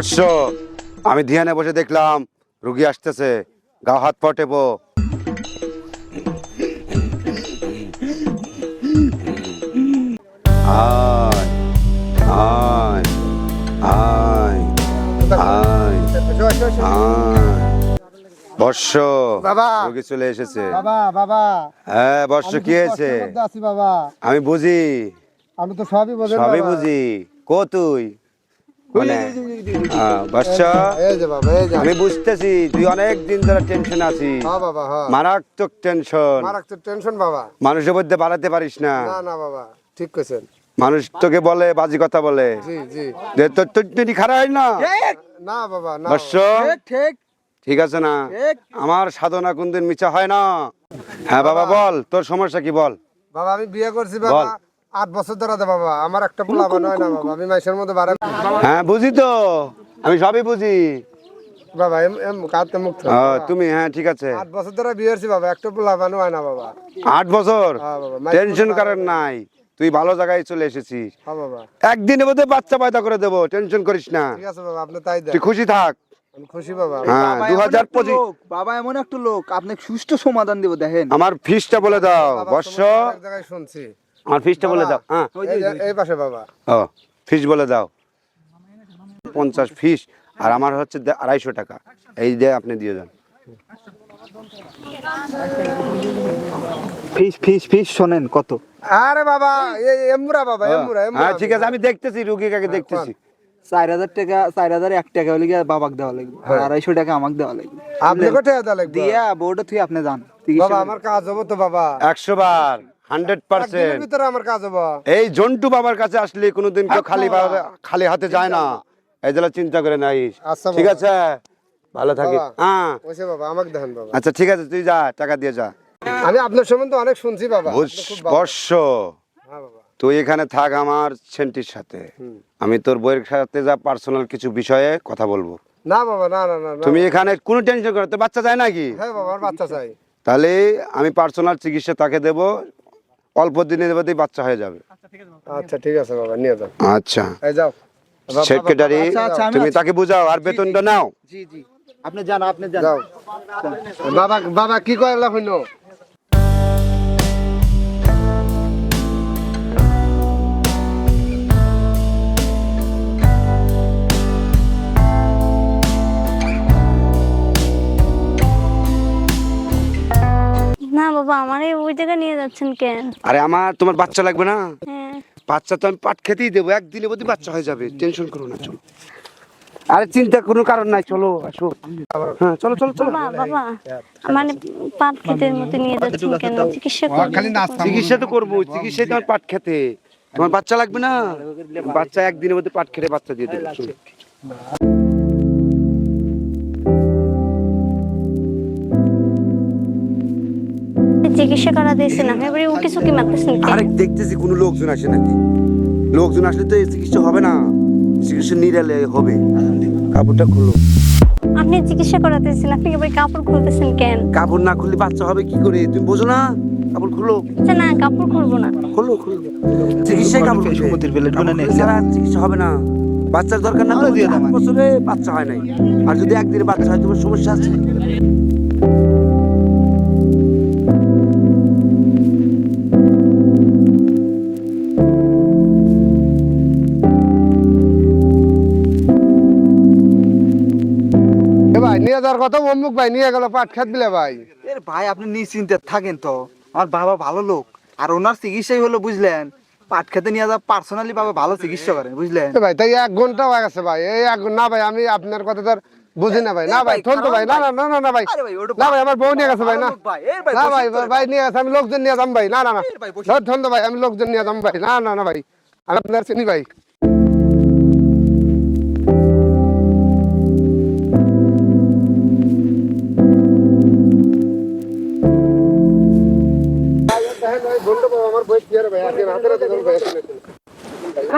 বর্ষ আমি ধ্যানে বসে দেখলাম রুগী আসতেছে গা হাত পটেব বর্ষ বাবা। রুগী চলে এসেছে। বাবা বাবা। হ্যাঁ বর্ষ আমি কি হয়েছে? বাবা। আমি বুঝি। আমি তো সবই বোঝেন সবই বুঝি। কো তুই? আমি বুঝতেছি তুই অনেক দিন ধরে টেনশন আছিস হ্যাঁ হ্যাঁ মারাত্মক টেনশন মারাত্মক টেনশন বাবা মানুষের মধ্যে বাড়াতে পারিস না না না বাবা ঠিক কইছেন মানুষ তোকে বলে বাজি কথা বলে তুই খারাপ হয় না না বাবা না ঠিক ঠিক আছে না আমার সাধনা কোনদিন মিছা হয় না হ্যাঁ বাবা বল তোর সমস্যা কি বল বাবা আমি বিয়ে করছি বাবা বল। আট বছর ধরে দে বাবা আমার একটা পোলা না বাবা আমি মাইসের মধ্যে বাড়া হ্যাঁ বুঝি তো আমি সবই বুঝি। বাবা এম এম কাতে মুখ তুমি হ্যাঁ ঠিক আছে। আট বছর ধরে বিয়ে করছি বাবা একটা পোলা বানো না বাবা। আট বছর? হ্যাঁ টেনশন করার নাই। তুই ভালো জায়গায় চলে এসেছিস। হ্যাঁ একদিনের মধ্যে বাচ্চা পয়দা করে দেবো টেনশন করিস না। ঠিক আছে বাবা আপনি তাই তুই খুশি থাক। খুশি বাবা। হ্যাঁ বাবা এমন একটা লোক, বাবা এমন একটা লোক আপনি সুষ্ঠু সমাধান দেবো দেখেন। আমার ফিসটা বলে দাও বর্ষ। এক জায়গায় শুনছি। আমার ফিসটা বলে দাও। হ্যাঁ। এই পাশে বাবা। ও ফিস বলে দাও। পঞ্চাশ ফিস আর আমার হচ্ছে আড়াইশো টাকা। এই দিয়ে আপনি দিয়ে যান ফিস ফিস ফিস শোনেন কত? আরে বাবা এই এমরা বাবা এমরা এমরা হ্যাঁ ঠিক আছে আমি দেখতেছি রুগীকে দেখতেছি। চার হাজার টাকা চার হাজার এক টাকা হলে গিয়ে বাবাকে দেওয়া লাগবে। আড়াইশো টাকা আমাকে দেওয়া লাগবে। আপনি কোথায় দেওয়া লাগবে? দিয়া বোর্ডে তুই আপনি যান। বাবা আমার কাজ হব তো বাবা। একশো বার। Hundred percent. আমার কাজ হব। এই জন্টু বাবার কাছে আসলে কোনোদিন কেউ খালি খালি হাতে যায় না। এই জন্য চিন্তা করে নাইস। আচ্ছা ঠিক আছে? ভালো বাবা। হ্যাঁ। বাবা আমাকে বাবা। আচ্ছা ঠিক আছে তুই যা টাকা দিয়ে যা। আমি আপনার সম্বন্ধে অনেক শুনছি বাবা। বর্ষ। হ্যাঁ তুই এখানে থাক আমার সেন্টির সাথে। আমি তোর বইয়ের সাথে যা পার্সোনাল কিছু বিষয়ে কথা বলব। না বাবা না না না। তুমি এখানে কোনো টেনশন করো তোর বাচ্চা যায় নাকি? হ্যাঁ বাবা আমার বাচ্চা চাই। তাহলে আমি পার্সোনাল চিকিৎসা তাকে দেব। অল্প দিনের মধ্যেই বাচ্চা হয়ে যাবে। আচ্ছা ঠিক আছে বাবা নিয়ে যাও। আচ্ছা। এই যাও। সেক্রেটারি আচ্ছা, আচ্ছা, তুমি তাকে বুঝাও আর বেতনটা নাও। জি জি। আপনি যান আপনি যান। যাও। বাবা বাবা কি কয়লা হইল? বাবা আমার এই ওই জায়গায় নিয়ে যাচ্ছেন কেন? আরে আমার তোমার বাচ্চা লাগবে না? হ্যাঁ। বাচ্চা তো আমি পাট খেতেই দেবো একদিনের মধ্যে বাচ্চা হয়ে যাবে টেনশন করো না চলো। আরে চিন্তা কোনো কারণ নাই চলো আসো। হ্যাঁ চলো চলো চলো। বাবা বাবা মানে পাট ক্ষেতের মতো নিয়ে যাচ্ছেন কেন? চিকিৎসা চিকিৎসা তো করব চিকিৎসায় তোমার পাট খেতে। তোমার বাচ্চা লাগবে না? বাচ্চা একদিনের মধ্যে পাট খেতে বাচ্চা দিয়ে দেবে চিকিৎসা করা দিয়েছেন আমি এবারে উঠি চুকি মারতেছেন? আরে দেখতেছি কোনো লোকজন আসে নাকি? লোকজন আসলে তো এই চিকিৎসা হবে না। চিকিৎসা নিরালে হবে। কাপড়টা খুলো। আপনি চিকিৎসা করাতেছেন আপনি এবারে কাপড় খুলতেছেন কেন? কাপড় না খুললে বাচ্চা হবে কি করে? তুমি বোঝো না? কাপড় খুলো। আচ্ছা না কাপড় খুলবো না। খুলো খুলো। চিকিৎসায় কাপড় খুলবে। সমুদ্রের খুলে নিয়ে। ছাড়া চিকিৎসা হবে না। বাচ্চার দরকার না দাও, বছরে বাচ্চা হয় নাই। আর যদি একদিনে বাচ্চা হয় তোমার সমস্যা আছে? ভাই নিয়ে যাওয়ার কথা অমুক ভাই নিয়ে গেল পাট খেত দিলে ভাই। এর ভাই আপনি নিশ্চিন্তে থাকেন তো। আমার বাবা ভালো লোক আর ওনার চিকিৎসাই হলো বুঝলেন? পাট খেতে নিয়ে যা পার্সোনালি বাবা ভালো চিকিৎসা করেন বুঝলেন? ভাই তাই এক ঘণ্টা হয়ে গেছে ভাই। এই এক না ভাই আমি আপনার কথা আর বুঝি না ভাই। না ভাই থন তো ভাই না না না না ভাই। আরে না ভাই আমার বউ নিয়ে গেছে ভাই না। না ভাই ভাই নিয়ে গেছে আমি লোকজন নিয়ে যাম ভাই। না না না। ভাই, ধর তো আমি লোকজন নিয়ে যাম ভাই। না না না ভাই। আমি আপনার চিনি ভাই?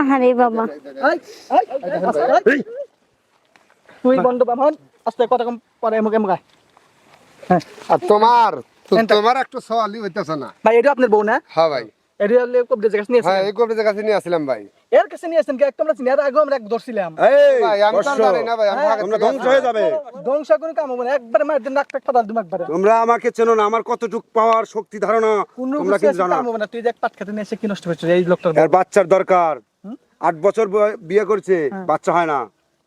আহারে বাবা। তুই বন্ধু বামন আস্তে কথা কম পরে মুখে মুখে আর তোমার তোমার একটু সওয়ালি হইতেছে না। ভাই এটা আপনার বউ না? হ্যাঁ ভাই। হলে কাছে নিয়ে হ্যাঁ এই কবিতার কাছে নিয়ে আসলাম ভাই। এর কাছে নিয়ে আসেন কি একটা আমরা চিনি আগে আমরা এক ধরছিলাম। এই ভাই আমি তো জানি না ভাই আমি তোমরা ধ্বংস হয়ে যাবে। ধ্বংস করে কাম হবে না একবারে মার দিন নাক টাক ফাটাল তুমি একবারে। তোমরা আমাকে চেনো না আমার কতটুক পাওয়ার শক্তি ধারণা তোমরা কিন্তু জানো কাম হবে না তুই যে পাট খেতে নিয়ে এসে কি নষ্ট করছিস এই লোকটার এর বাচ্চার দরকার। আট বছর বয়- বিয়ে করছে বাচ্চা হয় না।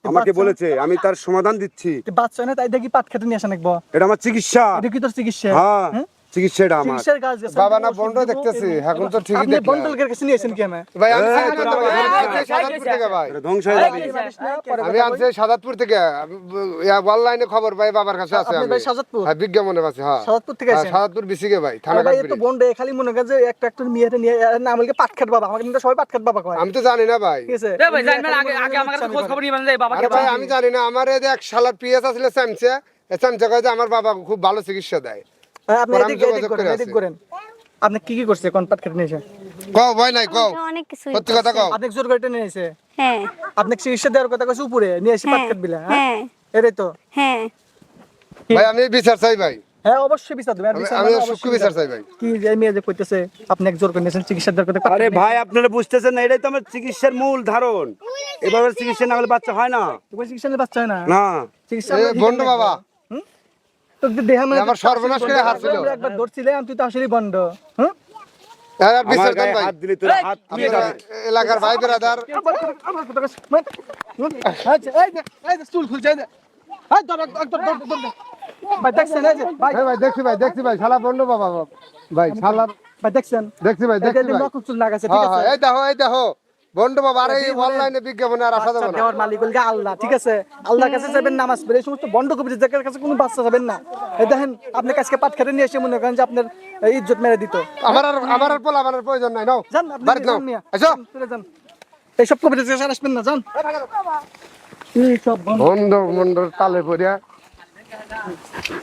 আমাকে বলেছে আমি তার সমাধান দিচ্ছি। বাচ্চা না তাই দেখি পাট খেতে নিয়ে আসেন একবার এটা আমার চিকিৎসা। এটা কি তোর চিকিৎসা? হ্যাঁ? আমার। বাবা না বন্ড দেখতেছি এখন তো ঠিকই আপনি দেখলাম বন্ডলকের কাছে নিয়ে কি আমি ভাই আমি সাদাতপুর থেকে ভাই। ধ্বংস হয়ে যাবে আমি আনছি সাদাতপুর থেকে অনলাইনে খবর ভাই বাবার কাছে আছে আমি। ভাই সাজাদপুর? হ্যাঁ বিজ্ঞাপনে আছে হ্যাঁ। সাজাদপুর থেকে সাদাতপুর বিসিকে ভাই থানা ভাই তো। খালি মনে করে যে একটা নিয়ে নাম বাবা আমাকে কিন্তু সবাই বাবা কয়। আমি তো জানি না ভাই। ঠিক আছে। ভাই জান আগে আগে আমার কাছে খোঁজ খবর নিবেন যে বাবা আরে ভাই আমি জানি না আমার এই যে এক শালার পিএস আসলে স্যামসে স্যামসে কয় যে আমার বাবা খুব ভালো চিকিৎসা দেয়। আপনি এদিক এদিক করেন এদিক করেন। আপনি কি কি করছে? কোন পাট খেতে নিয়েছে? কও ভয় নাই কও। অনেক কিছু সত্যি কথা কও। আপনি জোর করে টেনে নিয়েছে? হ্যাঁ। আপনি চিকিৎসা দেওয়ার কথা কইছে উপরে নিয়ে এসে পাট হ্যাঁ হ্যাঁ? হ্যাঁ। এটাই তো। হ্যাঁ। ভাই আমি বিচার চাই ভাই। হ্যাঁ অবশ্যই বিচার দেবেন আমি- আমি বিচার চাই ভাই। কি যে মেয়ে যে কইতেছে আপনি এক জোর করে নিয়েছেন চিকিৎসা দেওয়ার কথা আরে ভাই আপনারা বুঝতেছেন না এটাই তো আমার চিকিৎসার মূল ধারণ। এভাবে চিকিৎসা না হলে বাচ্চা হয় না। চিকিৎসা নিলে বাচ্চা হয় না? না। চিকিৎসা নাই। বাবা হুম? তোর যে দেহ মানে আমার সর্বনাশ করে হারছিল। একবার ধরছিলাম তুই তো হ্যাঁ, দেন গায়ে ভাই। এলাকার। মানে- চুল খুলছে, দেখছি ভাই দেখছি ভাই শালা বন্ড বাবা। ভাই শালা ভাই দেখছেন? দেখছি ভাই দেখছি ভাই। নকল চুল লাগাছে, ঠিক হ্যাঁ আছে? হ্যাঁ এই দেখো এই দেখো। বাবা আরে এই অনলাইনে বিজ্ঞাপনে আর আসা যাবে না। দেওয়ার মালিক হলো আল্লাহ ঠিক আছে? আল্লাহর কাছে যাবেন নামাজ পড়ে এই সমস্ত বন্ড কবির কাছে কোনো বাচ্চা যাবেন না। এই দেখেন আপনি কাছকে পাট খেতে নিয়ে এসে মনে করেন যে আপনার ইজ্জত মেরে দিত। আমার আর আমার আর পোলা আমার প্রয়োজন নাই নাও। যান আপনি বাড়িতে নাও। যান চলে যান। এইসব কবির কাছে আসবেন না যান। এই সব বন্ড বন্ড বন্ড তালে পড়িয়া।